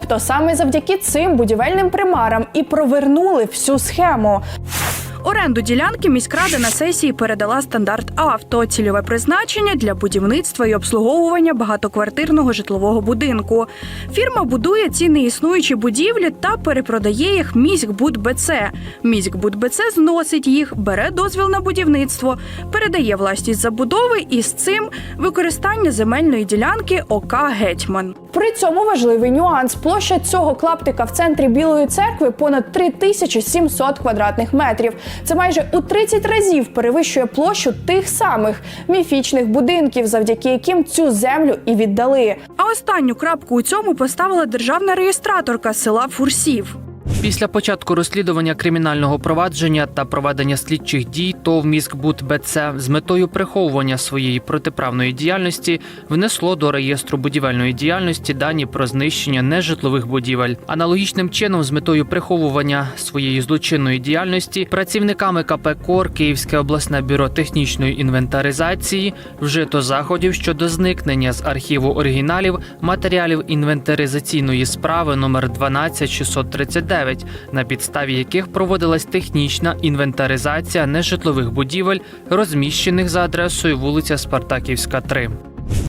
Тобто саме завдяки цим будівельним примарам і провернули всю схему. Оренду ділянки міськрада на сесії передала стандарт авто, цільове призначення для будівництва і обслуговування багатоквартирного житлового будинку. Фірма будує ці неіснуючі будівлі та перепродає їх міськбудбц. Міськбудбц зносить їх, бере дозвіл на будівництво, передає власність забудови і з цим використання земельної ділянки ОК Гетьман. При цьому важливий нюанс. Площа цього клаптика в центрі Білої церкви понад 3700 квадратних метрів. Це майже у 30 разів перевищує площу тих самих міфічних будинків, завдяки яким цю землю і віддали. А останню крапку у цьому поставила державна реєстраторка села Фурсів. Після початку розслідування кримінального провадження та проведення слідчих дій ТОВ «Міськбуд БЦ» з метою приховування своєї протиправної діяльності внесло до реєстру будівельної діяльності дані про знищення нежитлових будівель. Аналогічним чином, з метою приховування своєї злочинної діяльності, працівниками КП «Кор» Київське обласне бюро технічної інвентаризації вжито заходів щодо зникнення з архіву оригіналів матеріалів інвентаризаційної справи номер 12639, на підставі яких проводилась технічна інвентаризація нежитлових будівель, розміщених за адресою вулиця Спартаківська, 3.